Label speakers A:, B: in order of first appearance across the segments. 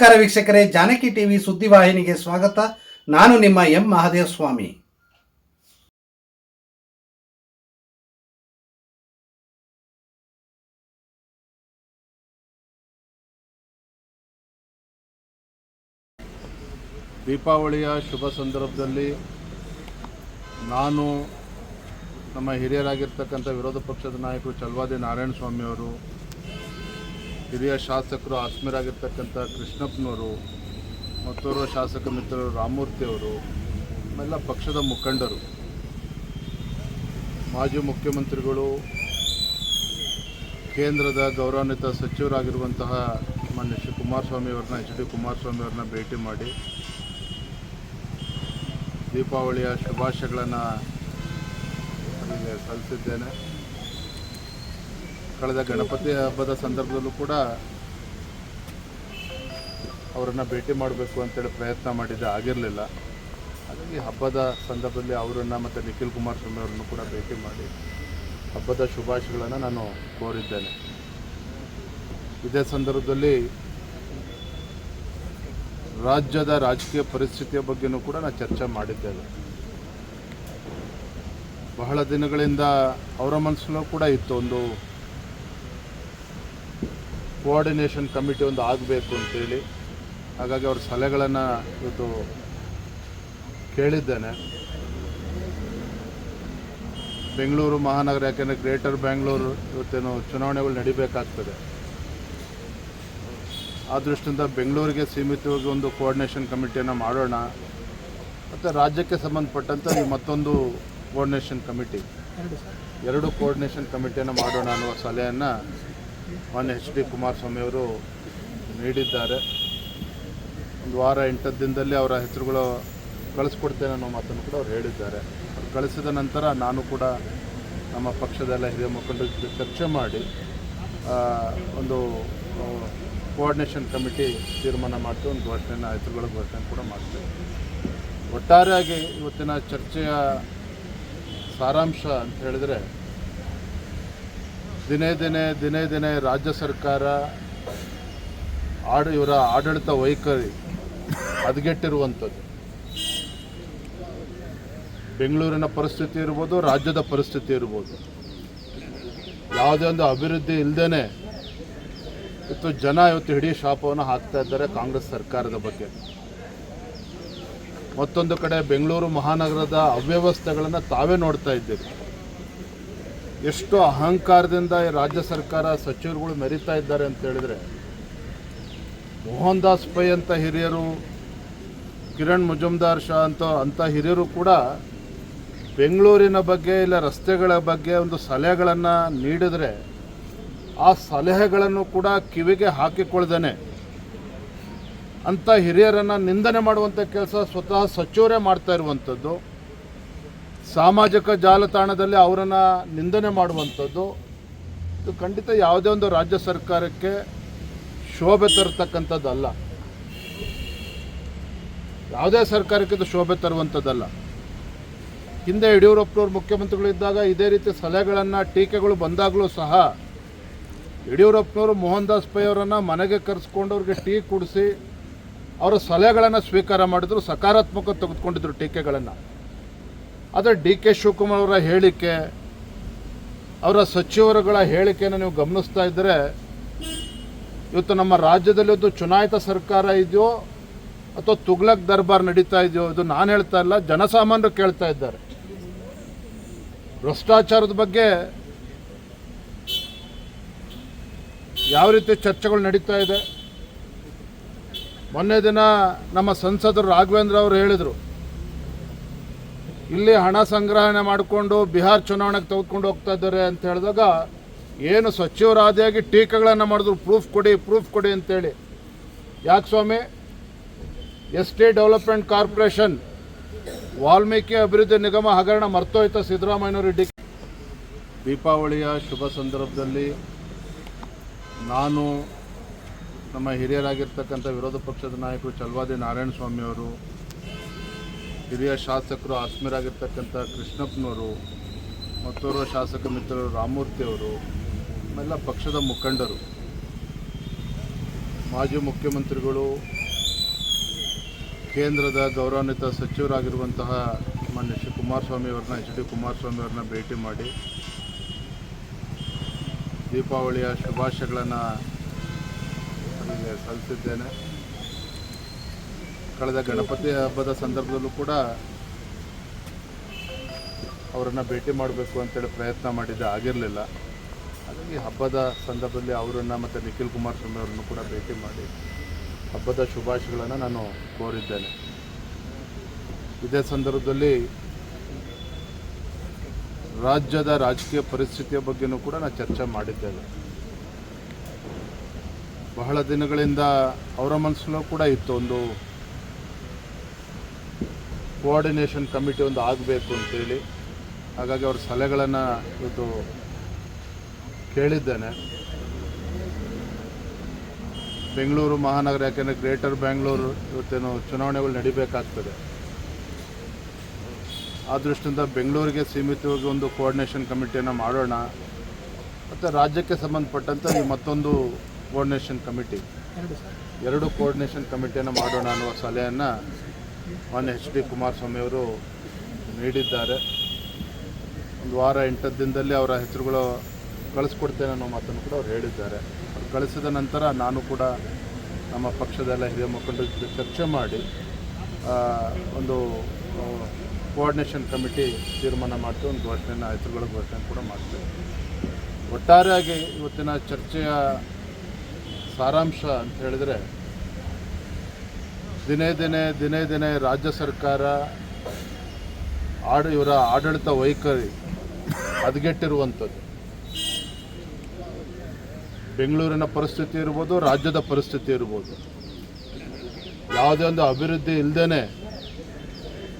A: ನಮಸ್ಕಾರ ವೀಕ್ಷಕರೇ, ಜಾನಕಿ ಟಿವಿ ಸುದ್ದಿವಾಹಿನಿಗೆ ಸ್ವಾಗತ. ನಾನು ನಿಮ್ಮ ಎಂ ಮಹಾದೇವ ಸ್ವಾಮಿ
B: ದೀಪಾವಳಿಯ ಶುಭ ಸಂದರ್ಭದಲ್ಲಿ ನಾನು ನಮ್ಮ ಹಿರಿಯರಾಗಿರ್ತಕ್ಕಂಥ ವಿರೋಧ ಪಕ್ಷದ ನಾಯಕರು ಚಲ್ವಾದಿ ನಾರಾಯಣ ಸ್ವಾಮಿಯವರು ಹಿರಿಯ ಶಾಸಕರು ಆತ್ಮೀಯರಾಗಿರ್ತಕ್ಕಂಥ ಕೃಷ್ಣಪ್ಪನವರು, ಮತ್ತೋರ್ವ ಶಾಸಕ ಮಿತ್ರರು ರಾಮಮೂರ್ತಿಯವರು ಆಮೇಲೆ ಪಕ್ಷದ ಮುಖಂಡರು, ಮಾಜಿ ಮುಖ್ಯಮಂತ್ರಿಗಳು, ಕೇಂದ್ರದ ಗೌರವಾನ್ವಿತ ಸಚಿವರಾಗಿರುವಂತಹ ಮಾನ್ಯ ಶ್ರೀ ಕುಮಾರಸ್ವಾಮಿ ಅವ್ರನ್ನ, ಎಚ್ ಡಿ ಕುಮಾರಸ್ವಾಮಿ ಅವ್ರನ್ನ ಭೇಟಿ ಮಾಡಿ, ದೀಪಾವಳಿಯ ಶುಭಾಶಯಗಳನ್ನು ಸಲ್ಲಿಸಿದ್ದೇನೆ. ಕಳೆದ ಗಣಪತಿ ಹಬ್ಬದ ಸಂದರ್ಭದಲ್ಲೂ ಕೂಡ ಅವರನ್ನು ಭೇಟಿ ಮಾಡಬೇಕು ಅಂತೇಳಿ ಪ್ರಯತ್ನ ಮಾಡಿದ್ದೆ, ಆಗಿರಲಿಲ್ಲ. ಹಾಗಾಗಿ ಹಬ್ಬದ ಸಂದರ್ಭದಲ್ಲಿ ಅವರನ್ನು ಮತ್ತು ನಿಖಿಲ್ ಕುಮಾರಸ್ವಾಮಿ ಅವರನ್ನು ಕೂಡ ಭೇಟಿ ಮಾಡಿ ಹಬ್ಬದ ಶುಭಾಶಯಗಳನ್ನು ನಾನು ಕೋರಿದ್ದೇನೆ. ಇದೇ ಸಂದರ್ಭದಲ್ಲಿ ರಾಜ್ಯದ ರಾಜಕೀಯ ಪರಿಸ್ಥಿತಿಯ ಬಗ್ಗೆನೂ ಕೂಡ ನಾನು ಚರ್ಚೆ ಮಾಡಿದ್ದೇನೆ ಬಹಳ ದಿನಗಳಿಂದ ಅವರ ಮನಸ್ಸಲ್ಲೂ ಕೂಡ ಇತ್ತು ಒಂದು ಕೋಆರ್ಡಿನೇಷನ್ ಕಮಿಟಿ ಒಂದು ಆಗಬೇಕು ಅಂತೇಳಿ. ಹಾಗಾಗಿ ಅವ್ರ ಸಲಹೆಗಳನ್ನು ಇವತ್ತು ಕೇಳಿದ್ದೇನೆ. ಬೆಂಗಳೂರು ಮಹಾನಗರ, ಯಾಕೆಂದರೆ ಗ್ರೇಟರ್ ಬೆಂಗಳೂರು ಇವತ್ತೇನು ಚುನಾವಣೆಗಳು ನಡಿಬೇಕಾಗ್ತದೆ. ಆ ದೃಷ್ಟಿಯಿಂದ ಬೆಂಗಳೂರಿಗೆ ಸೀಮಿತವಾಗಿ ಒಂದು ಕೋಆರ್ಡಿನೇಷನ್ ಕಮಿಟಿಯನ್ನು ಮಾಡೋಣ. ಮತ್ತು ರಾಜ್ಯಕ್ಕೆ ಸಂಬಂಧಪಟ್ಟಂತೆ ಈ ಮತ್ತೊಂದು ಕೋಆರ್ಡಿನೇಷನ್ ಕಮಿಟಿ ಎರಡು ಕೋಆರ್ಡಿನೇಷನ್ ಕಮಿಟಿಯನ್ನು ಮಾಡೋಣ ಅನ್ನುವ ಸಲಹೆಯನ್ನು ಮಾನ್ಯ ಎಚ್ ಡಿ ಕುಮಾರಸ್ವಾಮಿ ಅವರು ನೀಡಿದ್ದಾರೆ. ಒಂದು ವಾರ, ಎಂಟು ದಿನದಲ್ಲಿ ಅವರ ಹೆಸರುಗಳು ಕಳಿಸ್ಕೊಡ್ತೇನೆ ಅನ್ನೋ ಮಾತನ್ನು ಕೂಡ ಅವ್ರು ಹೇಳಿದ್ದಾರೆ. ಕಳಿಸಿದ ನಂತರ ನಾನು ಕೂಡ ನಮ್ಮ ಪಕ್ಷದೆಲ್ಲ ಹಿರಿಯ ಮುಖಂಡರ ಜೊತೆ ಚರ್ಚೆ ಮಾಡಿ ಒಂದು ಕೋಆರ್ಡಿನೇಷನ್ ಕಮಿಟಿ ತೀರ್ಮಾನ ಮಾಡ್ತೀವಿ, ಒಂದು ಘೋಷಣೆಯನ್ನು ಹೆಸರುಗಳ ಘೋಷಣೆ ಕೂಡ ಮಾಡ್ತೇವೆ. ಒಟ್ಟಾರೆಯಾಗಿ ಇವತ್ತಿನ ಚರ್ಚೆಯ ಸಾರಾಂಶ ಅಂತ ಹೇಳಿದರೆ ದಿನೇ ದಿನೇ ದಿನೇ ದಿನೇ ರಾಜ್ಯ ಸರ್ಕಾರ ಆಡ ಇವರ ಆಡಳಿತ ವೈಖರಿ ಹದಗೆಟ್ಟಿರುವಂಥದ್ದು. ಬೆಂಗಳೂರಿನ ಪರಿಸ್ಥಿತಿ ಇರ್ಬೋದು, ರಾಜ್ಯದ ಪರಿಸ್ಥಿತಿ ಇರ್ಬೋದು. ಯಾವುದೇ ಒಂದು ಅಭಿವೃದ್ಧಿ ಇಲ್ಲದೇ ಇವತ್ತು ಜನ ಇವತ್ತು ಇಡೀ ಶಾಪವನ್ನು ಹಾಕ್ತಾ ಇದ್ದಾರೆ ಕಾಂಗ್ರೆಸ್ ಸರ್ಕಾರದ ಬಗ್ಗೆ. ಮತ್ತೊಂದು ಕಡೆ ಬೆಂಗಳೂರು ಮಹಾನಗರದ ಅವ್ಯವಸ್ಥೆಗಳನ್ನು ತಾವೇ ನೋಡ್ತಾ ಇದ್ದೀರಿ. ಎಷ್ಟು ಅಹಂಕಾರದಿಂದ ರಾಜ್ಯ ಸರ್ಕಾರ ಸಚಿವರುಗಳು ಮೆರಿತಾ ಇದ್ದಾರೆ ಅಂತ ಹೇಳಿದ್ರೆ ಮೋಹನ್ ದಾಸ್ ಪೈ ಅಂತ ಹಿರಿಯರು, ಕಿರಣ್ ಮುಜುಮ್ದಾರ್ ಶಾ ಅಂತ ಅಂಥ ಹಿರಿಯರು ಕೂಡ ಬೆಂಗಳೂರಿನ ಬಗ್ಗೆ ಇಲ್ಲ ರಸ್ತೆಗಳ ಬಗ್ಗೆ ಒಂದು ಸಲಹೆಗಳನ್ನು ನೀಡಿದರೆ ಆ ಸಲಹೆಗಳನ್ನು ಕೂಡ ಕಿವಿಗೆ ಹಾಕಿಕೊಳ್ದೇನೆ ಅಂಥ ಹಿರಿಯರನ್ನು ನಿಂದನೆ ಮಾಡುವಂಥ ಕೆಲಸ ಸ್ವತಃ ಸಚಿವರೇ ಮಾಡ್ತಾ ಇರುವಂಥದ್ದು ಸಾಮಾಜಿಕ ಜಾಲತಾಣದಲ್ಲಿ ಅವರನ್ನು ನಿಂದನೆ ಮಾಡುವಂಥದ್ದು, ಇದು ಖಂಡಿತ ಯಾವುದೇ ಒಂದು ರಾಜ್ಯ ಸರ್ಕಾರಕ್ಕೆ ಶೋಭೆ ತರತಕ್ಕಂಥದ್ದಲ್ಲ. ಯಾವುದೇ ಸರ್ಕಾರಕ್ಕೆ ಇದು ಶೋಭೆ ತರುವಂಥದ್ದಲ್ಲ. ಹಿಂದೆ ಯಡಿಯೂರಪ್ಪನವ್ರು ಮುಖ್ಯಮಂತ್ರಿಗಳಿದ್ದಾಗ ಇದೇ ರೀತಿ ಸಲಹೆಗಳನ್ನು, ಟೀಕೆಗಳು ಬಂದಾಗಲೂ ಸಹ ಯಡಿಯೂರಪ್ಪನವರು ಮೋಹನ್ ದಾಸ್ ಪೈ ಅವರನ್ನು ಮನೆಗೆ ಕರೆಸ್ಕೊಂಡು ಅವ್ರಿಗೆ ಟೀ ಕುಡಿಸಿ, ಅವರ ಸಲಹೆಗಳನ್ನು ಸ್ವೀಕಾರ ಮಾಡಿದ್ರು, ಸಕಾರಾತ್ಮಕ ತೆಗೆದುಕೊಂಡಿದ್ರು ಟೀಕೆಗಳನ್ನು. ಆದರೆ ಡಿ ಕೆ ಶಿವಕುಮಾರ್ ಅವರ ಹೇಳಿಕೆ, ಅವರ ಸಚಿವರುಗಳ ಹೇಳಿಕೆಯನ್ನು ನೀವು ಗಮನಿಸ್ತಾ ಇದ್ದರೆ ಇವತ್ತು ನಮ್ಮ ರಾಜ್ಯದಲ್ಲಿ ಒಂದು ಚುನಾಯಿತ ಸರ್ಕಾರ ಇದೆಯೋ ಅಥವಾ ತುಗ್ಲಕ್ ದರ್ಬಾರ್ ನಡೀತಾ ಇದೆಯೋ ಇದು ನಾನು ಹೇಳ್ತಾ ಇಲ್ಲ, ಜನಸಾಮಾನ್ಯರು ಕೇಳ್ತಾ ಇದ್ದಾರೆ. ಭ್ರಷ್ಟಾಚಾರದ ಬಗ್ಗೆ ಯಾವ ರೀತಿ ಚರ್ಚೆಗಳು ನಡೀತಾ ಇದೆ? ಮೊನ್ನೆ ದಿನ ನಮ್ಮ ಸಂಸದರು ರಾಘವೇಂದ್ರ ಅವರು ಹೇಳಿದರು ಇಲ್ಲಿ ಹಣ ಸಂಗ್ರಹಣೆ ಮಾಡಿಕೊಂಡು ಬಿಹಾರ್ ಚುನಾವಣೆಗೆ ತೆಗೆದುಕೊಂಡು ಹೋಗ್ತಾ ಇದ್ದಾರೆ ಅಂತ ಹೇಳಿದಾಗ ಏನು ಸಚಿವರಾದಿಯಾಗಿ ಟೀಕೆಗಳನ್ನು ಮಾಡಿದ್ರು ಪ್ರೂಫ್ ಕೊಡಿ ಪ್ರೂಫ್ ಕೊಡಿ ಅಂತೇಳಿ. ಯಾಕೆ ಸ್ವಾಮಿ? S T development corporation, Valmiki ಅಭಿವೃದ್ಧಿ ನಿಗಮ ಹಗರಣ ಮರ್ತೋಯ್ತ ಸಿದ್ದರಾಮಯ್ಯನವರು ಡಿ ದೀಪಾವಳಿಯ ಶುಭ ಸಂದರ್ಭದಲ್ಲಿ ನಾನು ನಮ್ಮ ಹಿರಿಯರಾಗಿರ್ತಕ್ಕಂಥ ವಿರೋಧ ಪಕ್ಷದ ನಾಯಕರು ಚಲ್ವಾದಿ ನಾರಾಯಣ ಸ್ವಾಮಿಯವರು ಹಿರಿಯ ಶಾಸಕರು ಆತ್ಮೀಯರಾಗಿರ್ತಕ್ಕಂಥ ಕೃಷ್ಣಪ್ಪನವರು, ಮತ್ತೋರ್ವ ಶಾಸಕ ಮಿತ್ರರು ರಾಮಮೂರ್ತಿಯವರು, ಎಲ್ಲ ಪಕ್ಷದ ಮುಖಂಡರು, ಮಾಜಿ ಮುಖ್ಯಮಂತ್ರಿಗಳು, ಕೇಂದ್ರದ ಗೌರವಾನ್ವಿತ ಸಚಿವರಾಗಿರುವಂತಹ ಮಾನ್ಯ ಶ್ರೀ ಕುಮಾರಸ್ವಾಮಿ ಅವರನ್ನ, ಎಚ್ ಡಿ ಕುಮಾರಸ್ವಾಮಿ ಅವ್ರನ್ನ ಭೇಟಿ ಮಾಡಿ, ದೀಪಾವಳಿಯ ಶುಭಾಶಯಗಳನ್ನು ಸಲ್ಲಿಸಿದ್ದೇನೆ. ಕಳೆದ ಗಣಪತಿ ಹಬ್ಬದ ಸಂದರ್ಭದಲ್ಲೂ ಕೂಡ ಅವರನ್ನು ಭೇಟಿ ಮಾಡಬೇಕು ಅಂತೇಳಿ ಪ್ರಯತ್ನ ಮಾಡಿದ್ದೆ, ಆಗಿರಲಿಲ್ಲ. ಹಾಗಾಗಿ ಹಬ್ಬದ ಸಂದರ್ಭದಲ್ಲಿ ಅವರನ್ನು ಮತ್ತು ನಿಖಿಲ್ ಕುಮಾರಸ್ವಾಮಿ ಅವರನ್ನು ಕೂಡ ಭೇಟಿ ಮಾಡಿ ಹಬ್ಬದ ಶುಭಾಶಯಗಳನ್ನು ನಾನು ಕೋರಿದ್ದೇನೆ. ಇದೇ ಸಂದರ್ಭದಲ್ಲಿ ರಾಜ್ಯದ ರಾಜಕೀಯ ಪರಿಸ್ಥಿತಿಯ ಬಗ್ಗೆನೂ ಕೂಡ ನಾನು ಚರ್ಚೆ ಮಾಡಿದ್ದೇನೆ ಬಹಳ ದಿನಗಳಿಂದ ಅವರ ಮನಸ್ಸಲ್ಲೂ ಕೂಡ ಇತ್ತು ಒಂದು ಕೋಆರ್ಡಿನೇಷನ್ ಕಮಿಟಿ ಒಂದು ಆಗಬೇಕು ಅಂತೇಳಿ. ಹಾಗಾಗಿ ಅವ್ರ ಸಲಹೆಗಳನ್ನು ಇವತ್ತು ಕೇಳಿದ್ದೇನೆ. ಬೆಂಗಳೂರು ಮಹಾನಗರ ಯಾಕೆಂದರೆ ಗ್ರೇಟರ್ ಬೆಂಗಳೂರು ಇವತ್ತೇನು ಚುನಾವಣೆಗಳು ನಡಿಬೇಕಾಗ್ತದೆ. ಆ ದೃಷ್ಟಿಯಿಂದ ಬೆಂಗಳೂರಿಗೆ ಸೀಮಿತವಾಗಿ ಒಂದು ಕೋಆರ್ಡಿನೇಷನ್ ಕಮಿಟಿಯನ್ನು ಮಾಡೋಣ. ಮತ್ತು ರಾಜ್ಯಕ್ಕೆ ಸಂಬಂಧಪಟ್ಟಂತೆ ಈ ಮತ್ತೊಂದು ಕೋಆರ್ಡಿನೇಷನ್ ಕಮಿಟಿ ಎರಡು ಕೋಆರ್ಡಿನೇಷನ್ ಕಮಿಟಿಯನ್ನು ಮಾಡೋಣ ಅನ್ನುವ ಸಲಹೆಯನ್ನು ಮಾನ್ಯ ಎಚ್ ಡಿ ಕುಮಾರಸ್ವಾಮಿಯವರು ನೀಡಿದ್ದಾರೆ. ಒಂದು ವಾರ ಎಂಟು ದಿನದಲ್ಲಿ ಅವರ ಹೆಸರುಗಳು ಕಳಿಸ್ಕೊಡ್ತೇನೆ ಅನ್ನೋ ಮಾತನ್ನು ಕೂಡ ಅವ್ರು ಹೇಳಿದ್ದಾರೆ. ಅವ್ರು ಕಳಿಸಿದ ನಂತರ ನಾನು ಕೂಡ ನಮ್ಮ ಪಕ್ಷದೆಲ್ಲ ಹಿರಿಯ ಮುಖಂಡರ ಜೊತೆ ಚರ್ಚೆ ಮಾಡಿ ಒಂದು ಕೋಆರ್ಡಿನೇಷನ್ ಕಮಿಟಿ ತೀರ್ಮಾನ ಮಾಡ್ತೀವಿ, ಒಂದು ಘೋಷಣೆಯನ್ನು ಹೆಸರುಗಳ ಘೋಷಣೆ ಕೂಡ ಮಾಡ್ತೇವೆ. ಒಟ್ಟಾರೆಯಾಗಿ ಇವತ್ತಿನ ಚರ್ಚೆಯ ಸಾರಾಂಶ ಅಂತ ಹೇಳಿದರೆ ದಿನೇ ದಿನೇ ದಿನೇ ದಿನೇ ರಾಜ್ಯ ಸರ್ಕಾರ ಆಡ ಇವರ ಆಡಳಿತ ವೈಖರಿ ಹದಗೆಟ್ಟಿರುವಂಥದ್ದು. ಬೆಂಗಳೂರಿನ ಪರಿಸ್ಥಿತಿ ಇರ್ಬೋದು, ರಾಜ್ಯದ ಪರಿಸ್ಥಿತಿ ಇರ್ಬೋದು. ಯಾವುದೇ ಒಂದು ಅಭಿವೃದ್ಧಿ ಇಲ್ಲದೇ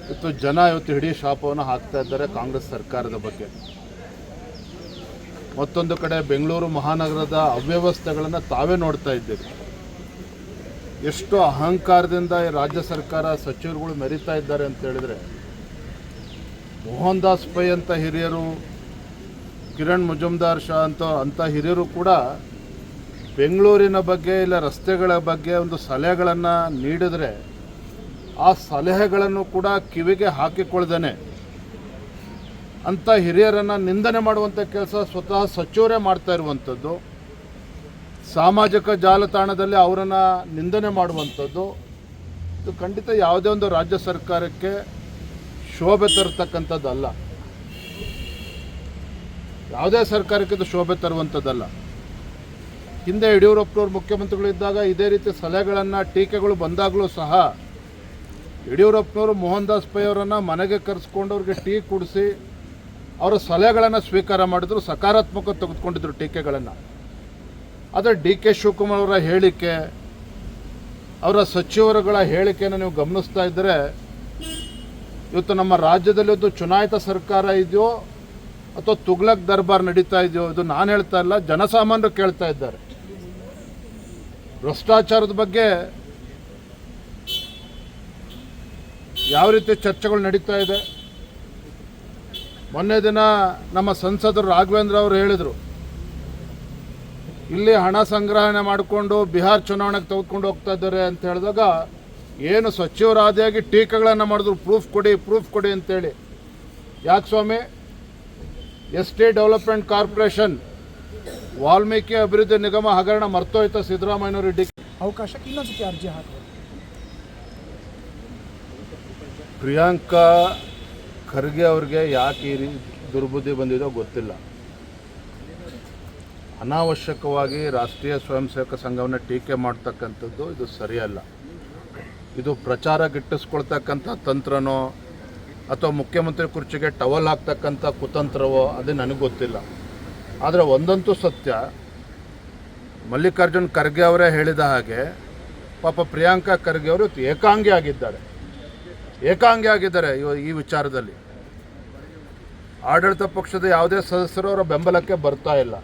B: ಇವತ್ತು ಜನ ಇವತ್ತು ಇಡೀ ಶಾಪವನ್ನು ಹಾಕ್ತಾ ಇದ್ದಾರೆ ಕಾಂಗ್ರೆಸ್ ಸರ್ಕಾರದ ಬಗ್ಗೆ. ಮತ್ತೊಂದು ಕಡೆ ಬೆಂಗಳೂರು ಮಹಾನಗರದ ಅವ್ಯವಸ್ಥೆಗಳನ್ನು ತಾವೇ ನೋಡ್ತಾ ಇದ್ದೀರಿ. ಎಷ್ಟು ಅಹಂಕಾರದಿಂದ ರಾಜ್ಯ ಸರ್ಕಾರ ಸಚಿವರುಗಳು ಮೆರಿತಾ ಇದ್ದಾರೆ ಅಂತ ಹೇಳಿದರೆ ಮೋಹನ್ ದಾಸ್ ಪೈ ಅಂತ ಹಿರಿಯರು, ಕಿರಣ್ ಮುಜುಮ್ದಾರ್ ಶಾ ಅಂತ ಅಂಥ ಹಿರಿಯರು ಕೂಡ ಬೆಂಗಳೂರಿನ ಬಗ್ಗೆ ಇಲ್ಲ ರಸ್ತೆಗಳ ಬಗ್ಗೆ ಒಂದು ಸಲಹೆಗಳನ್ನು ನೀಡಿದರೆ ಆ ಸಲಹೆಗಳನ್ನು ಕೂಡ ಕಿವಿಗೆ ಹಾಕಿಕೊಳ್ದೇನೆ ಅಂಥ ಹಿರಿಯರನ್ನು ನಿಂದನೆ ಮಾಡುವಂಥ ಕೆಲಸ ಸ್ವತಃ ಸಚಿವರೇ ಮಾಡ್ತಾ ಇರುವಂಥದ್ದು ಸಾಮಾಜಿಕ ಜಾಲತಾಣದಲ್ಲಿ ಅವರನ್ನು ನಿಂದನೆ ಮಾಡುವಂಥದ್ದು, ಇದು ಖಂಡಿತ ಯಾವುದೇ ಒಂದು ರಾಜ್ಯ ಸರ್ಕಾರಕ್ಕೆ ಶೋಭೆ ತರತಕ್ಕಂಥದ್ದಲ್ಲ. ಯಾವುದೇ ಸರ್ಕಾರಕ್ಕೆ ಇದು ಶೋಭೆ ತರುವಂಥದ್ದಲ್ಲ. ಹಿಂದೆ ಯಡಿಯೂರಪ್ಪನವ್ರು ಮುಖ್ಯಮಂತ್ರಿಗಳಿದ್ದಾಗ ಇದೇ ರೀತಿ ಸಲಹೆಗಳನ್ನು, ಟೀಕೆಗಳು ಬಂದಾಗಲೂ ಸಹ ಯಡಿಯೂರಪ್ಪನವರು ಮೋಹನ್ ದಾಸ್ ಪೈ ಅವರನ್ನು ಮನೆಗೆ ಕರೆಸ್ಕೊಂಡು ಅವ್ರಿಗೆ ಟೀ ಕುಡಿಸಿ, ಅವರ ಸಲಹೆಗಳನ್ನು ಸ್ವೀಕಾರ ಮಾಡಿದ್ರು, ಸಕಾರಾತ್ಮಕ ತೆಗೆದುಕೊಂಡಿದ್ರು ಟೀಕೆಗಳನ್ನು. ಆದರೆ ಡಿ ಕೆ ಶಿವಕುಮಾರ್ ಅವರ ಹೇಳಿಕೆ, ಅವರ ಸಚಿವರುಗಳ ಹೇಳಿಕೆಯನ್ನು ನೀವು ಗಮನಿಸ್ತಾ ಇದ್ದರೆ, ಇವತ್ತು ನಮ್ಮ ರಾಜ್ಯದಲ್ಲಿ ಒಂದು ಚುನಾಯಿತ ಸರ್ಕಾರ ಇದೆಯೋ ಅಥವಾ ತುಗ್ಲಕ್ ದರ್ಬಾರ್ ನಡೀತಾ ಇದೆಯೋ ಇದು ನಾನು ಹೇಳ್ತಾ ಇಲ್ಲ, ಜನಸಾಮಾನ್ಯರು ಕೇಳ್ತಾ ಇದ್ದಾರೆ. ಭ್ರಷ್ಟಾಚಾರದ ಬಗ್ಗೆ ಯಾವ ರೀತಿ ಚರ್ಚೆಗಳು ನಡೀತಾ ಇದೆ? ಮೊನ್ನೆ ದಿನ ನಮ್ಮ ಸಂಸದರು ರಾಘವೇಂದ್ರ ಅವರು ಹೇಳಿದರು ಇಲ್ಲಿ ಹಣ ಸಂಗ್ರಹಣೆ ಮಾಡಿಕೊಂಡು ಬಿಹಾರ್ ಚುನಾವಣೆಗೆ ತೆಗೆದುಕೊಂಡು ಹೋಗ್ತಾ ಇದ್ದಾರೆ ಅಂತ ಹೇಳಿದಾಗ ಏನು ಸಚಿವರಾದಿಯಾಗಿ ಟೀಕೆಗಳನ್ನು ಮಾಡಿದ್ರು ಪ್ರೂಫ್ ಕೊಡಿ ಪ್ರೂಫ್ ಕೊಡಿ ಅಂತೇಳಿ. ಯಾಕೆ ಸ್ವಾಮಿ? S T development corporation Valmiki ಅಭಿವೃದ್ಧಿ ನಿಗಮ ಹಗರಣ ಮರ್ತೋಯ್ತ ಸಿದ್ದರಾಮಯ್ಯನವರು ಡಿ
C: ಅವಕಾಶಕ್ಕೆ ಇನ್ನೊಂದು ಅರ್ಜಿ ಹಾಕಿ
B: ಪ್ರಿಯಾಂಕಾ ಖರ್ಗೆ ಅವ್ರಿಗೆ ಯಾಕೆ ಈ ದುರ್ಬುದ್ಧಿ ಬಂದಿದೋ ಗೊತ್ತಿಲ್ಲ. ಅನಾವಶ್ಯಕವಾಗಿ ರಾಷ್ಟ್ರೀಯ ಸ್ವಯಂ ಸೇವಕ ಸಂಘವನ್ನು ಟೀಕೆ ಮಾಡ್ತಕ್ಕಂಥದ್ದು ಇದು ಸರಿಯಲ್ಲ. ಇದು ಪ್ರಚಾರ ಗಿಟ್ಟಿಸ್ಕೊಳ್ತಕ್ಕಂಥ ತಂತ್ರನೋ ಅಥವಾ ಮುಖ್ಯಮಂತ್ರಿ ಕುರ್ಚಿಗೆ ಟವಲ್ ಹಾಕ್ತಕ್ಕಂಥ ಕುತಂತ್ರವೋ ಅದು ನನಗೆ ಗೊತ್ತಿಲ್ಲ. ಆದರೆ ಒಂದಂತೂ ಸತ್ಯ, ಮಲ್ಲಿಕಾರ್ಜುನ್ ಖರ್ಗೆ ಅವರೇ ಹೇಳಿದ ಹಾಗೆ ಪಾಪ ಪ್ರಿಯಾಂಕಾ ಖರ್ಗೆ ಅವರು ಏಕಾಂಗಿ ಆಗಿದ್ದಾರೆ. ಏಕಾಂಗಿ ಆಗಿದ್ದಾರೆ ಈ ವಿಚಾರದಲ್ಲಿ. ಆಡಳಿತ ಪಕ್ಷದ ಯಾವುದೇ ಸದಸ್ಯರು ಅವರ ಬೆಂಬಲಕ್ಕೆ ಬರ್ತಾ ಇಲ್ಲ.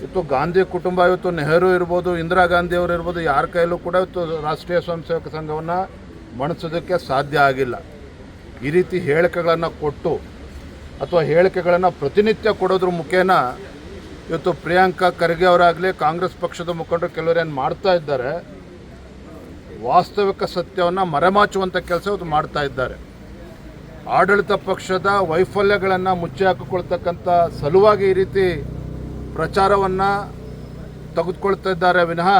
B: ಇವತ್ತು ಗಾಂಧಿ ಕುಟುಂಬ, ಇವತ್ತು ನೆಹರು ಇರ್ಬೋದು, ಇಂದಿರಾ ಗಾಂಧಿಯವರು ಇರ್ಬೋದು, ಯಾರ ಕೈಯಲ್ಲೂ ಕೂಡ ಇವತ್ತು ರಾಷ್ಟ್ರೀಯ ಸ್ವಯಂ ಸೇವಕ ಸಂಘವನ್ನು ಮಣಿಸೋದಕ್ಕೆ ಸಾಧ್ಯ ಆಗಿಲ್ಲ. ಈ ರೀತಿ ಹೇಳಿಕೆಗಳನ್ನು ಕೊಟ್ಟು ಅಥವಾ ಹೇಳಿಕೆಗಳನ್ನು ಪ್ರತಿನಿತ್ಯ ಕೊಡೋದ್ರ ಮುಖೇನ ಇವತ್ತು ಪ್ರಿಯಾಂಕಾ ಖರ್ಗೆ ಅವರಾಗಲಿ, ಕಾಂಗ್ರೆಸ್ ಪಕ್ಷದ ಮುಖಂಡರು ಕೆಲವರು ಏನು ಮಾಡ್ತಾ ಇದ್ದಾರೆ, ವಾಸ್ತವಿಕ ಸತ್ಯವನ್ನು ಮರೆಮಾಚುವಂಥ ಕೆಲಸ ಇವತ್ತು ಮಾಡ್ತಾ ಇದ್ದಾರೆ. ಆಡಳಿತ ಪಕ್ಷದ ವೈಫಲ್ಯಗಳನ್ನು ಮುಚ್ಚಿ ಹಾಕಿಕೊಳ್ತಕ್ಕಂಥ ಸಲುವಾಗಿ ಈ ರೀತಿ ಪ್ರಚಾರವನ್ನು ತೆಗೆದುಕೊಳ್ತಾ ಇದ್ದಾರೆ ವಿನಃ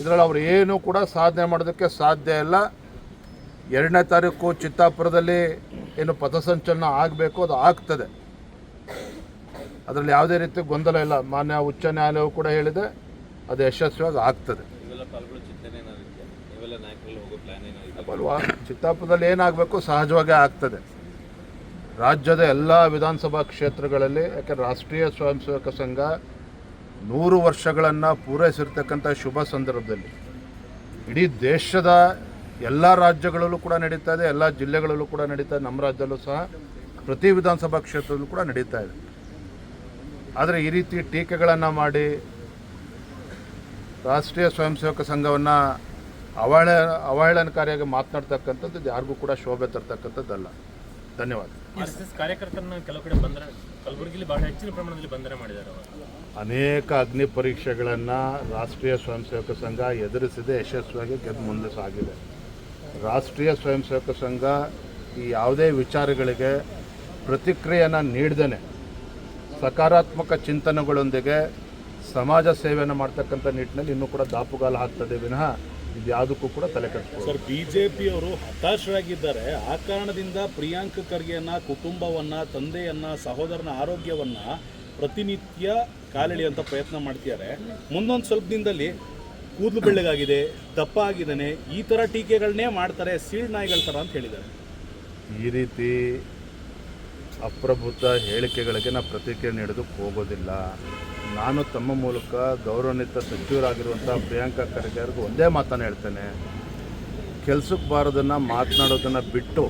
B: ಇದರಲ್ಲಿ ಅವರು ಏನೂ ಕೂಡ ಸಾಧನೆ ಮಾಡೋದಕ್ಕೆ ಸಾಧ್ಯ ಇಲ್ಲ. ಎರಡನೇ ತಾರೀಕು ಚಿತ್ತಾಪುರದಲ್ಲಿ ಏನು ಪಥಸಂಚಲನ ಆಗಬೇಕು ಅದು ಆಗ್ತದೆ. ಅದರಲ್ಲಿ ಯಾವುದೇ ರೀತಿ ಗೊಂದಲ ಇಲ್ಲ. ಮಾನ್ಯ ಉಚ್ಚ ನ್ಯಾಯಾಲಯವು ಕೂಡ ಹೇಳಿದೆ ಅದು ಯಶಸ್ವಿಯಾಗಿ ಆಗ್ತದೆ. ಅಲ್ವಾ? ಚಿತ್ತಾಪುರದಲ್ಲಿ ಏನಾಗಬೇಕು ಸಹಜವಾಗಿ ಆಗ್ತದೆ. ರಾಜ್ಯದ ಎಲ್ಲ ವಿಧಾನಸಭಾ ಕ್ಷೇತ್ರಗಳಲ್ಲಿ, ಯಾಕೆ ರಾಷ್ಟ್ರೀಯ ಸ್ವಯಂ ಸೇವಕ ಸಂಘ ನೂರು ವರ್ಷಗಳನ್ನು ಪೂರೈಸಿರ್ತಕ್ಕಂಥ ಶುಭ ಸಂದರ್ಭದಲ್ಲಿ. ಇಡೀ ದೇಶದ ಎಲ್ಲ ರಾಜ್ಯಗಳಲ್ಲೂ ಕೂಡ ನಡೀತಾ ಇದೆ, ಎಲ್ಲ ಜಿಲ್ಲೆಗಳಲ್ಲೂ ಕೂಡ ನಡೀತಾ ಇದೆ, ನಮ್ಮ ರಾಜ್ಯದಲ್ಲೂ ಸಹ, ಪ್ರತಿ ವಿಧಾನಸಭಾ ಕ್ಷೇತ್ರದಲ್ಲೂ ಕೂಡ ನಡೀತಾ ಇದೆ. ಆದರೆ ಈ ರೀತಿ ಟೀಕೆಗಳನ್ನು ಮಾಡಿ, ರಾಷ್ಟ್ರೀಯ ಸ್ವಯಂ ಸೇವಕ ಸಂಘವನ್ನು ಅವಹೇಳ, ಅವಹೇಳನಕಾರಿಯಾಗಿ ಮಾತನಾಡ್ತಕ್ಕಂಥದ್ದು ಯಾರಿಗೂ ಕೂಡ ಶೋಭೆ ತರ್ತಕ್ಕಂಥದ್ದಲ್ಲ. ಧನ್ಯವಾದ.
D: ಕಾರ್ಯಕರ್ತರನ್ನ ಕೆಲವು ಕಡೆ ಕಲಬುರಗಿಯಲ್ಲಿ ಬಹಳ ಹೆಚ್ಚಿನ ಪ್ರಮಾಣದಲ್ಲಿ ಬಂಧನ ಮಾಡಿದ್ದಾರೆ
B: ಅನೇಕ ಅಗ್ನಿ ಪರೀಕ್ಷೆಗಳನ್ನು ರಾಷ್ಟ್ರೀಯ ಸ್ವಯಂ ಸೇವಕ ಸಂಘ ಎದುರಿಸಿದೆ, ಯಶಸ್ವಿಯಾಗಿ ಗೆದ್ದು ಮುಂದೆ ಸಾಗಿದೆ. ರಾಷ್ಟ್ರೀಯ ಸ್ವಯಂ ಸೇವಕ ಸಂಘ ಈ ಯಾವುದೇ ವಿಚಾರಗಳಿಗೆ ಪ್ರತಿಕ್ರಿಯೆಯನ್ನು ನೀಡ್ದೇ ಸಕಾರಾತ್ಮಕ ಚಿಂತನೆಗಳೊಂದಿಗೆ ಸಮಾಜ ಸೇವೆಯನ್ನು ಮಾಡ್ತಕ್ಕಂಥ ನಿಟ್ಟಿನಲ್ಲಿ ಇನ್ನೂ ಕೂಡ ದಾಪುಗಾಲ ಹಾಕ್ತದೆ ವಿನಃ ಇದು ಯಾವುದಕ್ಕೂ ಕೂಡ ತಲೆ ಕೆಡಿಸ್ಕೊಳ್ಳೋದು.
E: ಸರ್ ಬಿಜೆಪಿಯವರು ಹತಾಶರಾಗಿದ್ದಾರೆ. ಆ ಕಾರಣದಿಂದ ಪ್ರಿಯಾಂಕ್ ಖರ್ಗೆಯನ್ನ ಕುಟುಂಬವನ್ನ ತಂದೆಯನ್ನ ಸಹೋದರನ ಆರೋಗ್ಯವನ್ನ ಪ್ರತಿನಿತ್ಯ ಕಾಲೆಳೆಯುವಂತ ಪ್ರಯತ್ನ ಮಾಡ್ತಿದ್ದಾರೆ. ಮುಂದೊಂದು ಸ್ವಲ್ಪ ದಿನದಲ್ಲಿ ಕೂದಲು ಬೆಳ್ಳಗಾಗಿದೆ ದಪ್ಪ ಆಗಿದ್ದಾನೆ ಈ ಥರ ಟೀಕೆಗಳನ್ನೇ ಮಾಡ್ತಾರೆ ಸೀಳ್ ನಾಯಿಗಳ ಥರ ಅಂತ ಹೇಳಿದ್ದಾರೆ.
B: ಈ ರೀತಿ ಅಪ್ರಭುತ ಹೇಳಿಕೆಗಳಿಗೆ ನಾವು ಪ್ರತಿಕ್ರಿಯೆ ನೀಡೋದಕ್ಕೆ ಹೋಗೋದಿಲ್ಲ. ನಾನು ತಮ್ಮ ಮೂಲಕ ಗೌರವಾನ್ವಿತ ಸಚಿವರಾಗಿರುವಂಥ ಪ್ರಿಯಾಂಕಾ ಖರ್ಗೆ ಅವ್ರಿಗೆ ಒಂದೇ ಮಾತನ್ನು ಹೇಳ್ತೇನೆ. ಕೆಲಸಕ್ಕೆ ಬಾರದನ್ನು ಮಾತನಾಡೋದನ್ನು ಬಿಟ್ಟು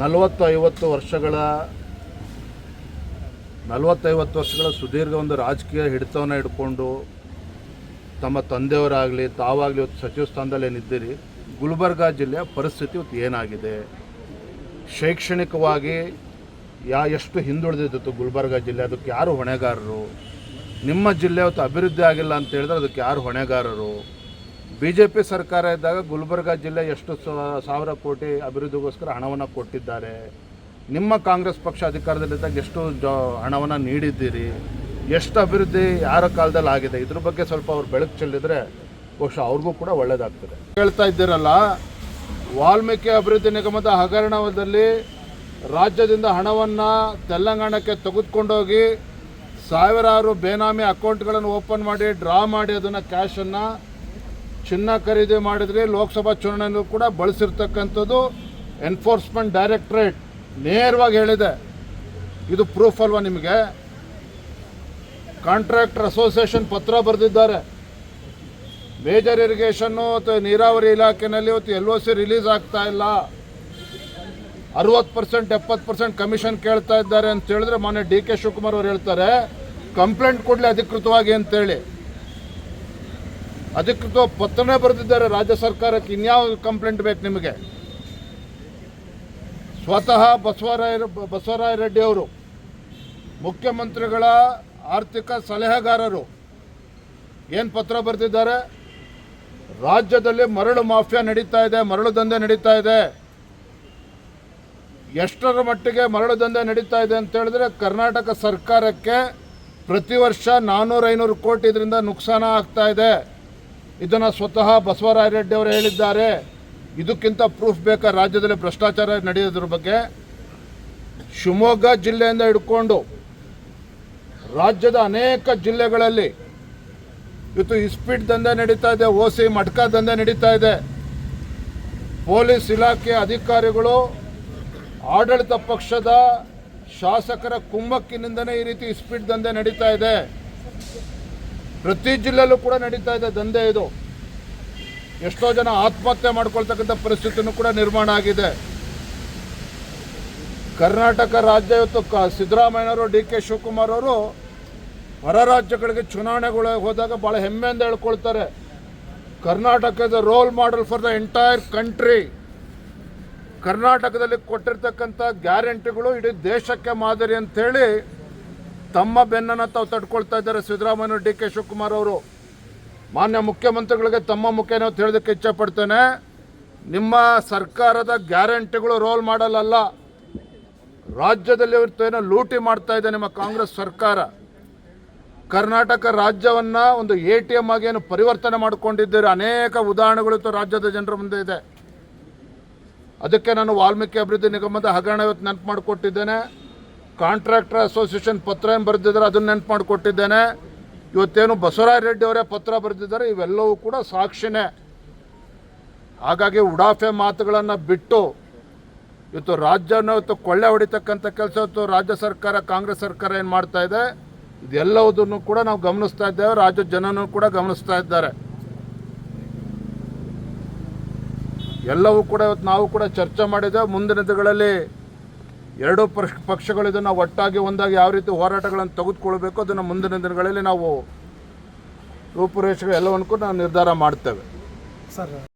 B: ನಲವತ್ತು ಐವತ್ತು ವರ್ಷಗಳ ನಲವತ್ತೈವತ್ತು ವರ್ಷಗಳ ಸುದೀರ್ಘ ಒಂದು ರಾಜಕೀಯ ಹಿಡಿತವನ್ನು ಹಿಡ್ಕೊಂಡು ತಮ್ಮ ತಂದೆಯವರಾಗಲಿ, ತಾವಾಗಲಿ ಇವತ್ತು ಸಚಿವ ಸ್ಥಾನದಲ್ಲಿ ಏನಿದ್ದೀರಿ ಗುಲ್ಬರ್ಗಾ ಜಿಲ್ಲೆಯ ಪರಿಸ್ಥಿತಿ ಇವತ್ತು ಏನಾಗಿದೆ? ಶೈಕ್ಷಣಿಕವಾಗಿ ಯಾ ಎಷ್ಟು ಹಿಂದುಳಿದಿತ್ತು ಗುಲ್ಬರ್ಗ ಜಿಲ್ಲೆ, ಅದಕ್ಕೆ ಯಾರು ಹೊಣೆಗಾರರು? ನಿಮ್ಮ ಜಿಲ್ಲೆ ಅವತ್ತು ಅಭಿವೃದ್ಧಿ ಆಗಿಲ್ಲ ಅಂತ ಹೇಳಿದ್ರೆ ಅದಕ್ಕೆ ಯಾರು ಹೊಣೆಗಾರರು? ಬಿ ಜೆ ಪಿ ಸರ್ಕಾರ ಇದ್ದಾಗ ಗುಲ್ಬರ್ಗ ಜಿಲ್ಲೆ ಎಷ್ಟು ಸಾವಿರ ಕೋಟಿ ಅಭಿವೃದ್ಧಿಗೋಸ್ಕರ ಹಣವನ್ನು ಕೊಟ್ಟಿದ್ದಾರೆ. ನಿಮ್ಮ ಕಾಂಗ್ರೆಸ್ ಪಕ್ಷ ಅಧಿಕಾರದಲ್ಲಿದ್ದಾಗ ಎಷ್ಟು ಜ, ಹಣವನ್ನು ನೀಡಿದ್ದೀರಿ? ಎಷ್ಟು ಅಭಿವೃದ್ಧಿ ಯಾರ ಕಾಲದಲ್ಲಿ ಆಗಿದೆ? ಇದ್ರ ಬಗ್ಗೆ ಸ್ವಲ್ಪ ಅವ್ರು ಬೆಳಕು ಚೆಲ್ಲಿದ್ರೆ ಬಹುಶಃ ಅವ್ರಿಗೂ ಕೂಡ ಒಳ್ಳೆಯದಾಗ್ತದೆ ಹೇಳ್ತಾ ಇದ್ದೀರಲ್ಲ, ವಾಲ್ಮೀಕಿ ಅಭಿವೃದ್ಧಿ ನಿಗಮದ ಹಗರಣದಲ್ಲಿ ರಾಜ್ಯದಿಂದ ಹಣವನ್ನು ತೆಲಂಗಾಣಕ್ಕೆ ತೆಗೆದುಕೊಂಡೋಗಿ ಸಾವಿರಾರು ಬೇನಾಮಿ ಅಕೌಂಟ್ಗಳನ್ನು ಓಪನ್ ಮಾಡಿ, ಡ್ರಾ ಮಾಡಿ ಅದನ್ನು ಕ್ಯಾಶನ್ನು ಚಿನ್ನ ಖರೀದಿ ಮಾಡಿದ್ರೆ ಲೋಕಸಭಾ ಚುನಾವಣೆಯಲ್ಲೂ ಕೂಡ ಬಳಸಿರ್ತಕ್ಕಂಥದ್ದು ಎನ್ಫೋರ್ಸ್ಮೆಂಟ್ ಡೈರೆಕ್ಟ್ರೇಟ್ ನೇರವಾಗಿ ಹೇಳಿದೆ. ಇದು ಪ್ರೂಫ್ ಅಲ್ವಾ ನಿಮಗೆ? ಕಾಂಟ್ರಾಕ್ಟರ್ ಅಸೋಸಿಯೇಷನ್ ಪತ್ರ ಬರೆದಿದ್ದಾರೆ. ಮೇಜರ್ ಇರಿಗೇಷನ್ನು ಅಥವಾ ನೀರಾವರಿ ಇಲಾಖೆಯಲ್ಲಿ ಇವತ್ತು ಎಲ್ ಒ ಸಿ ರಿಲೀಸ್ ಆಗ್ತಾ ಇಲ್ಲ. ಅರವತ್ತು ಪರ್ಸೆಂಟ್ ಎಪ್ಪತ್ತು ಪರ್ಸೆಂಟ್ ಕಮಿಷನ್ ಕೇಳ್ತಾ ಇದ್ದಾರೆ ಅಂತ ಹೇಳಿದ್ರೆ ಮೊನ್ನೆ ಡಿ ಕೆ ಶಿವಕುಮಾರ್ ಅವರು ಹೇಳ್ತಾರೆ ಕಂಪ್ಲೇಂಟ್ ಕೊಡಲಿ ಅಧಿಕೃತವಾಗಿ ಅಂತೇಳಿ. ಅಧಿಕೃತ ಪತ್ರನೇ ಬರೆದಿದ್ದಾರೆ ರಾಜ್ಯ ಸರ್ಕಾರಕ್ಕೆ, ಇನ್ಯಾವ ಕಂಪ್ಲೇಂಟ್ ಬೇಕು ನಿಮಗೆ? ಸ್ವತಃ ಬಸವರಾಯ ಬಸವರಾಯ ರೆಡ್ಡಿ ಅವರು, ಮುಖ್ಯಮಂತ್ರಿಗಳ ಆರ್ಥಿಕ ಸಲಹೆಗಾರರು, ಏನು ಪತ್ರ ಬರೆದಿದ್ದಾರೆ? ರಾಜ್ಯದಲ್ಲಿ ಮರಳು ಮಾಫಿಯಾ ನಡೀತಾ ಇದೆ, ಮರಳು ದಂಧೆ ನಡೀತಾ ಇದೆ. ಎಷ್ಟರ ಮಟ್ಟಿಗೆ ಮರಳು ದಂಧೆ ನಡೀತಾ ಇದೆ ಅಂತ ಹೇಳಿದ್ರೆ ಕರ್ನಾಟಕ ಸರ್ಕಾರಕ್ಕೆ ಪ್ರತಿ ವರ್ಷ ನಾನ್ನೂರು ಐನೂರು ಕೋಟಿ ಇದರಿಂದ ನುಕ್ಸಾನ ಆಗ್ತಾ ಇದೆ. ಇದನ್ನು ಸ್ವತಃ ಬಸವರಾಯ ರೆಡ್ಡಿ ಅವರು ಹೇಳಿದ್ದಾರೆ. ಇದಕ್ಕಿಂತ ಪ್ರೂಫ್ ಬೇಕಾ? ರಾಜ್ಯದಲ್ಲಿ ಭ್ರಷ್ಟಾಚಾರ ನಡೆಯೋದ್ರ ಬಗ್ಗೆ ಶಿವಮೊಗ್ಗ ಜಿಲ್ಲೆಯಿಂದ ಹಿಡ್ಕೊಂಡು ರಾಜ್ಯದ ಅನೇಕ ಜಿಲ್ಲೆಗಳಲ್ಲಿ ಇವತ್ತು ಇಸ್ಪೀಟ್ ದಂಧೆ ನಡೀತಾ ಇದೆ, ಓಸಿ ಮಟ್ಕಾ ದಂಧೆ ನಡೀತಾ ಇದೆ. ಪೊಲೀಸ್ ಇಲಾಖೆ ಅಧಿಕಾರಿಗಳು ಆಡಳಿತ ಪಕ್ಷದ ಶಾಸಕರ ಕುಮ್ಮಕ್ಕಿನಿಂದನೇ ಈ ರೀತಿ ಸ್ಪೀಡ್ ದಂಧೆ ನಡೀತಾ ಇದೆ. ಪ್ರತಿ ಜಿಲ್ಲೆಯಲ್ಲೂ ಕೂಡ ನಡೀತಾ ಇದೆ ದಂಧೆ ಇದು. ಎಷ್ಟೋ ಜನ ಆತ್ಮಹತ್ಯೆ ಮಾಡ್ಕೊಳ್ತಕ್ಕಂಥ ಪರಿಸ್ಥಿತಿನೂ ಕೂಡ ನಿರ್ಮಾಣ ಆಗಿದೆ. ಕರ್ನಾಟಕ ರಾಜ್ಯ ಇವತ್ತು ಕ ಸಿದ್ದರಾಮಯ್ಯನವರು, ಡಿ ಕೆ ಶಿವಕುಮಾರ್ ಅವರು ಹೊರ ರಾಜ್ಯಗಳಿಗೆ ಚುನಾವಣೆಗಳು ಹೋದಾಗ ಭಾಳ ಹೆಮ್ಮೆಯಿಂದ ಹೇಳ್ಕೊಳ್ತಾರೆ. ಕರ್ನಾಟಕದ role model for the entire country ಕರ್ನಾಟಕದಲ್ಲಿ ಕೊಟ್ಟಿರ್ತಕ್ಕಂಥ ಗ್ಯಾರಂಟಿಗಳು ಇಡೀ ದೇಶಕ್ಕೆ ಮಾದರಿ ಅಂಥೇಳಿ ತಮ್ಮ ಬೆನ್ನನ್ನು ತಾವು ತಡ್ಕೊಳ್ತಾ ಇದ್ದಾರೆ ಸಿದ್ದರಾಮಯ್ಯ, ಡಿ ಕೆ ಶಿವಕುಮಾರ್ ಅವರು. ಮಾನ್ಯ ಮುಖ್ಯಮಂತ್ರಿಗಳಿಗೆ ತಮ್ಮ ಮುಖೇನ ತಿಳಿದಕ್ಕೆ ಇಚ್ಛಪಡ್ತೇನೆ ನಿಮ್ಮ ಸರ್ಕಾರದ ಗ್ಯಾರಂಟಿಗಳು ರೋಲ್ ಮಾಡಲ್ಲ ರಾಜ್ಯದಲ್ಲಿ ಏನೋ ಲೂಟಿ ಮಾಡ್ತಾ ಇದೆ ನಿಮ್ಮ ಕಾಂಗ್ರೆಸ್ ಸರ್ಕಾರ. ಕರ್ನಾಟಕ ರಾಜ್ಯವನ್ನು ಒಂದು ಎ ಟಿ ಎಂ ಆಗಿ ಏನು ಪರಿವರ್ತನೆ ಮಾಡಿಕೊಂಡಿದ್ದೀರಿ? ಅನೇಕ ಉದಾಹರಣೆಗಳು ರಾಜ್ಯದ ಜನರ ಮುಂದೆ ಇದೆ. ಅದಕ್ಕೆ ನಾನು ವಾಲ್ಮೀಕಿ ಅಭಿವೃದ್ಧಿ ನಿಗಮದ ಹಗರಣ ಇವತ್ತು ನೆನಪು ಮಾಡಿಕೊಟ್ಟಿದ್ದೇನೆ. ಕಾಂಟ್ರಾಕ್ಟರ್ ಅಸೋಸಿಯೇಷನ್ ಪತ್ರ ಏನು ಬರೆದಿದ್ದಾರೆ ಅದನ್ನು ನೆನಪು ಮಾಡಿಕೊಟ್ಟಿದ್ದೇನೆ. ಇವತ್ತೇನು ಬಸವರಾಜ ರೆಡ್ಡಿ ಅವರೇ ಪತ್ರ ಬರೆದಿದ್ದಾರೆ, ಇವೆಲ್ಲವೂ ಕೂಡ ಸಾಕ್ಷಿನೇ. ಹಾಗಾಗಿ ಉಡಾಫೆ ಮಾತುಗಳನ್ನು ಬಿಟ್ಟು ಇವತ್ತು ರಾಜ್ಯನ ಇವತ್ತು ಕೊಳ್ಳೆ ಹೊಡಿತಕ್ಕಂಥ ಕೆಲಸ ಇವತ್ತು ರಾಜ್ಯ ಸರ್ಕಾರ, ಕಾಂಗ್ರೆಸ್ ಸರ್ಕಾರ ಏನು ಮಾಡ್ತಾ ಇದೆ, ಇದೆಲ್ಲವುದನ್ನು ಕೂಡ ನಾವು ಗಮನಿಸ್ತಾ ಇದ್ದೇವೆ ರಾಜ್ಯದ ಜನನೂ ಕೂಡ ಗಮನಿಸ್ತಾ ಇದ್ದಾರೆ. ಎಲ್ಲವೂ ಕೂಡ ಇವತ್ತು ನಾವು ಕೂಡ ಚರ್ಚೆ ಮಾಡಿದ್ದೇವೆ ಮುಂದಿನ ದಿನಗಳಲ್ಲಿ ಎರಡೂ ಪಕ್ಷ ಪಕ್ಷಗಳು ಇದನ್ನು ಒಟ್ಟಾಗಿ ಒಂದಾಗಿ ಯಾವ ರೀತಿ ಹೋರಾಟಗಳನ್ನು ತೆಗೆದುಕೊಳ್ಬೇಕು ಅದನ್ನು ಮುಂದಿನ ದಿನಗಳಲ್ಲಿ ನಾವು ರೂಪುರೇಷೆಗಳು ಎಲ್ಲವನ್ನು ಕೂಡ ನಾವು ನಿರ್ಧಾರ ಮಾಡ್ತೇವೆ.
C: ಸರ್